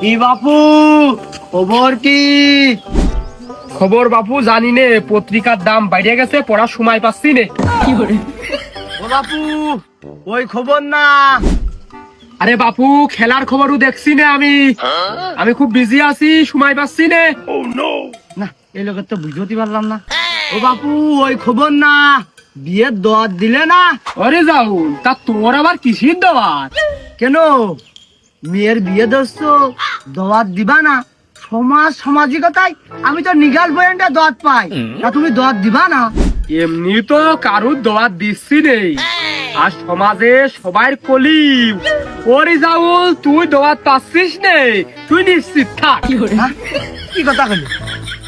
কি বাপু খবর কি? খবর বাপু জানি নে পত্রিকার দাম বাইরে গেছে পড়ার সময় পাচ্ছি নে। ও বাপু ওই খবর না। আরে বাপু খেলার খবরও দেখছি নে আমি। আমি খুব বিজি আছি সময় পাচ্ছি নে। না এই লোকের তো বুঝতে পারলাম না। ও বাপু ওই খবর না। বিয়ের দর দিলে না। আরে যাও তা তোর আবার কিসির দেওয়ার কেন? মেয়ের বিয়ে দোস্ত দোয়াত দিবা না। সমাজ সামাজিকতায় আমি তো নিগাল পয়েন্টে দত পাই। তা তুমি দত দিবা না? এমনি তো কারুর দোয়ার দিচ্ছি নেই। আর সমাজে সবাই কলি ওরে যাউল তুই দোয়ার পাচ্ছিস নে তুই নিশ্চিত থাক। হ্যাঁ? কি কথা বলি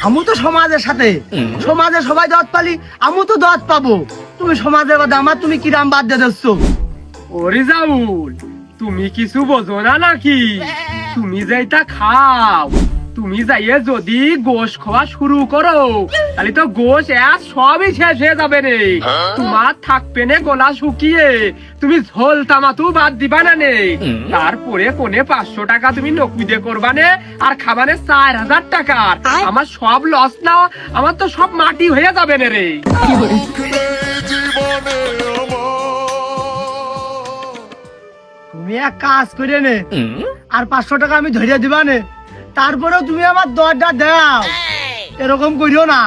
আমু তো সমাজের সাথে। সমাজে সবাই দত পালি আমু তো দত পাবো। তুমি সমাজের কথা আমার তুমি কিরাম বাদ দিয়ে দিচ্ছ? ওরে যাউল তুমি কিছু বোঝো না নাকি? তুমি যাইতা খাও তুমি যাইয়ে যদি গোশ খাওয়া শুরু করো তাহলে তো গোশ এক সবই শেষ হয়ে যাবে রে তোমার থাকবে নে গলা শুকিয়ে তুমি ঝোল তামাতু বাদ দিবা না নে। তারপরে কোনে পাঁচশো টাকা তুমি নকুদে করবা নে আর খাবানে চার হাজার টাকার আমার সব লস না আমার তো সব মাটি হয়ে যাবে না রে। তুমি এক কাজ করে নে। আর পাঁচশো টাকা আমি ধরিয়ে দিবা নে তারপরেও তুমি আমার দরটা দাও। এরকম করিও না।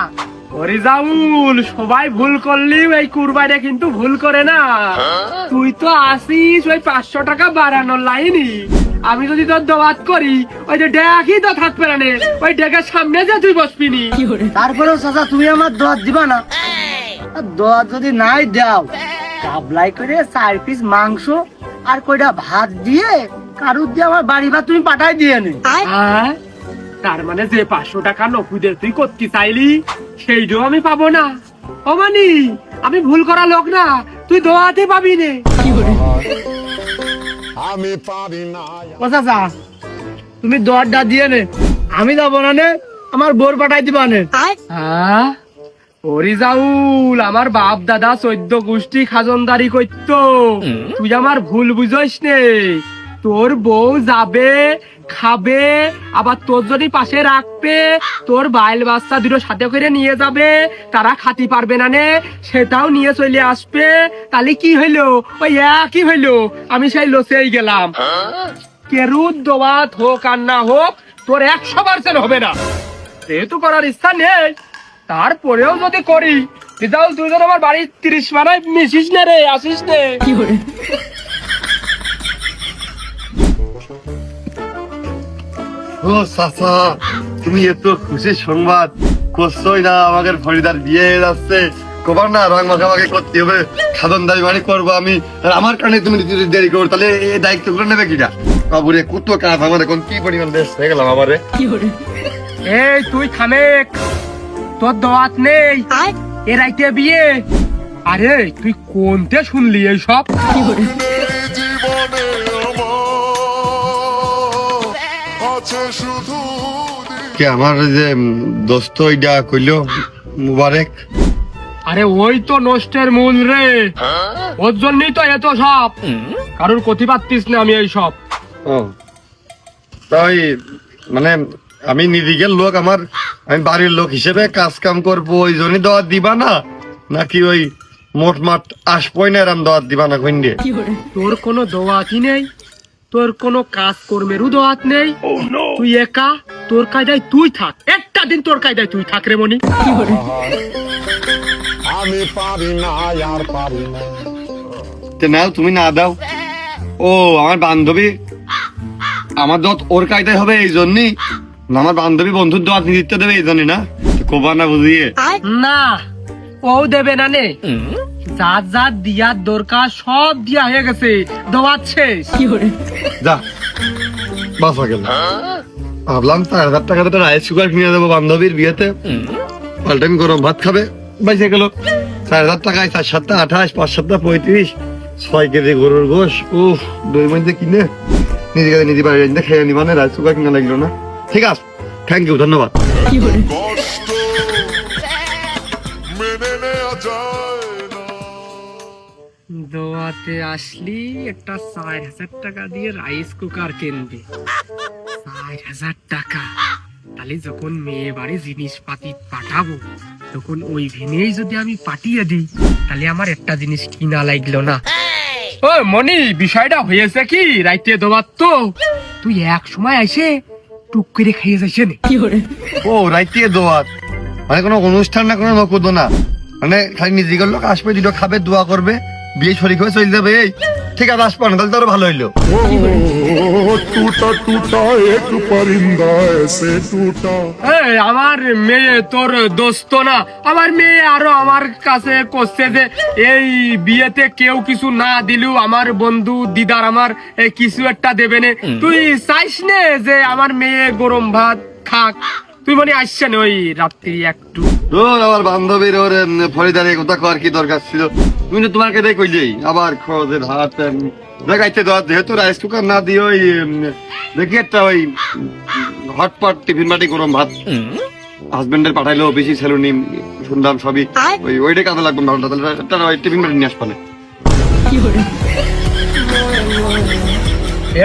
ওরে জাউল সবাই ভুল করলেও এই কুরবানে কিন্তু ভুল করে না। তুই তো আসিস ওই পাঁচশো টাকা বাড়ানোর লাইনি। আমি যদি তোর দবাত করি ওই যে ডেকই তো থাকবে না ওই ডেকের সামনে যে তুই বসবি নি। তারপরেও চাচা তুমি আমার দর দিবা না। দর যদি নাই দাও। কাবলাই করে চার পিস মাংস আর কয়টা ভাত দিয়ে কারুর দিয়ে আমার বাড়ি ভাত তুমি পাঠাই দিয়ে নে? তার মানে যে পাঁচশো টাকা নকুদে তুই করতে চাইলি সেইটাও আমি পাবো না। ও মানি আমি ভুল করা লোক না তুই দোয়াতে পাবি নে। আমি পারি না। ও চাচা তুমি দরটা দিয়ে নে। আমি যাব না নে আমার বোর পাঠাই দিবা নে। হ্যাঁ? ওরে আমার বাপ দাদা চোদ্দ গোষ্ঠী খাজনদারি করত। তুই আমার ভুল বুঝিস নে। তোর বউ যাবে খাবে আবার তোর যদি পাশে রাখবে তোর বাইল বাচ্চা দুটো সাথে করে নিয়ে যাবে তারা খাতি পারবে না নে সেটাও নিয়ে চলে আসবে। তাহলে কি হইল? ওই একই হইল। আমি সেই লসেই গেলাম। কেরুদ দোয়াত হোক আর না হোক তোর একশো পার্সেন্ট হবে না। যেহেতু করার ইচ্ছা নেই তারপরেও যদি করি রেজাউল তুই যেন আমার বাড়ির তিরিশ মানায় মিশিস নে রে আসিস নে। ও চাচা তুমি এত খুশি সংবাদ করছোই না আমাদের ফরিদার বিয়ে হয়ে যাচ্ছে। কবার না রং মাখামাখি করতে হবে খাদনদারি মানে করব আমি। আর আমার কারণে তুমি যদি দেরি করো তাহলে এই দায়িত্ব করে নেবে কিনা? বাবুরে কত কাজ আমার এখন কি পরিমাণ বেশ হয়ে গেলাম আমারে? এই তুই থামেক। তোর দোয়াত নেই। এ রাইতে বিয়ে। আরে তুই কোনতে শুনলি এই সব কে আমার যে দোস্ত ওইটা কইলো মুবারক? আরে ওই তো নষ্টের মূল রে। ওর জন্যই তো এত সব কারোর ক্ষতি পাচ্ছিস না আমি এই সব ও। তাই মানে আমি নিজেকে লোক আমার আমি বাড়ির লোক হিসেবে কাজ কাম করব ওই জন্যই দাওয়াত দিবা না? নাকি ওই মোট মাঠ আসবই না এরম দাওয়াত দিবা না কইন দিয়ে তোর কোনো দোয়াতই নেই তোর কোনো কাজ কর্মেরও দোয়াত নেই তুই একা তোর কায়দায় তুই থাক একটা দিন তোর কায়দায় তুই থাক রে মনি। আমি পারি না আর পারি না। তে নাও তুমি না দাও। ও আমার বান্ধবী আমার দত ওর কায়দায় হবে এই জন্যই আমার বান্ধবী বন্ধুর দোয়াত নিতে দেবে এই জন্যই না। কোবা না বুঝিয়ে। না ও দেবে না নে। যা যা দিয়ার দরকার সব দিয়া হয়ে গেছে। যা বাসা গেল। ভাবলাম চার হাজার টাকা রাইস সুগার কিনে দেবো বান্ধবীর বিয়েতে। পাল্টাইম গরম ভাত খাবে বাইসে গেল। চার হাজার টাকায় চার সাতটা আঠাশ পাঁচ সাতটা পঁয়ত্রিশ ছয় কেজি গরুর গোশ উফ দুই মধ্যে কিনে নিজে কাছে নিজে বাড়ি খেয়ে নি মানে রাইস সুগার কিনা লাগল না। ঠিক আছে। থ্যাংক ইউ ধন্যবাদ। মেনে দোয়াতে আসলি একটা চার হাজার টাকা দিয়ে রাইস কুকার কিনবি। চার চার হাজার টাকা। তাহলে যখন মেয়ে বাড়ি জিনিসপাতি পাঠাবো তখন ওই ভেনেই যদি আমি পাঠিয়ে দিই তাহলে আমার একটা জিনিস কিনা লাগল না। ও মনি বিষয়টা হয়েছে কি? রাইতে দোবার তো। তুই এক সময় এসে টুক করে খাইয়ে যাইছে নে। ও রাইতে দোয়ার মানে কোনো অনুষ্ঠান না কোনো নকুদ না মানে খালি নিজের লোক আসবে দুটো খাবে দোয়া করবে বিয়ে শরীর হয়ে চলে যাবে এই। ঠিক আছে আসব না তাহলে তোর ভালো হইল। আমার মেয়ে তোর দোস্ত না আমার মেয়ে আরও আমার কাছে করছে যে এই বিয়েতে কেউ কিছু না দিলু আমার বন্ধু দিদার আমার কিছু একটা দেবে নে। তুই চাইস নে যে আমার মেয়ে গরম ভাত খাক। তুই মানে আসছেন ওই রাত্রি একটু। আমার বান্ধবীর ওর ফরিদারে কথা কর কি দরকার ছিল? তুমি তো তোমাকে দেখ কইলেই আবার খোঁজে ভাত দেখাইতে দেওয়া যেহেতু রাইস কুকার না দিয়ে ওই দেখি একটা ওই হটপট টিফিন বাটি গরম ভাত। হাজবেন্ডের পাঠাইলো বেশি সেলুনি শুনলাম সবই। ওই ওইটাই কাজে লাগবে ভালো তাহলে একটা ওই টিফিন বাটি নিয়ে আসপানে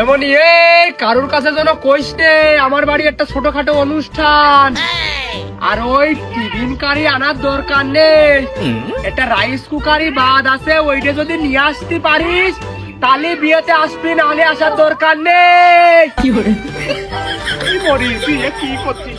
এমনই এ কারোর কাছে যেন কইস নে আমার বাড়ি একটা ছোটখাটো অনুষ্ঠান। আর ওই টিফিন কারি আনার দরকার নেই। এটা রাইস কুকারই বাদ আছে ওইটা যদি নিয়ে আসতে পারিস তাহলে বিয়েতে আসবি নাহলে আসার দরকার নেই। কি করে? কি করছিস